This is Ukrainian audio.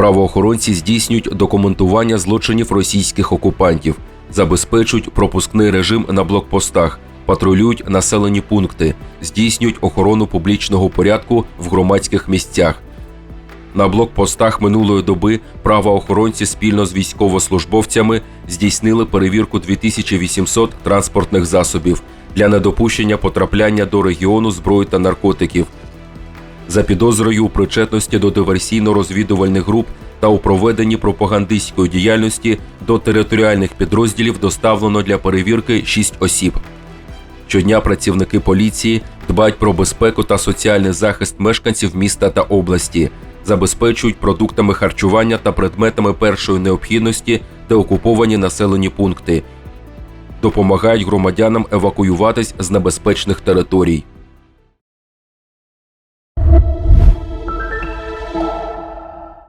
Правоохоронці здійснюють документування злочинів російських окупантів, забезпечують пропускний режим на блокпостах, патрулюють населені пункти, здійснюють охорону публічного порядку в громадських місцях. На блокпостах минулої доби правоохоронці спільно з військовослужбовцями здійснили перевірку 2800 транспортних засобів для недопущення потрапляння до регіону зброї та наркотиків. За підозрою у причетності до диверсійно-розвідувальних груп та у проведенні пропагандистської діяльності до територіальних підрозділів доставлено для перевірки 6 осіб. Щодня працівники поліції дбають про безпеку та соціальний захист мешканців міста та області, забезпечують продуктами харчування та предметами першої необхідності та окуповані населені пункти, допомагають громадянам евакуюватись з небезпечних територій.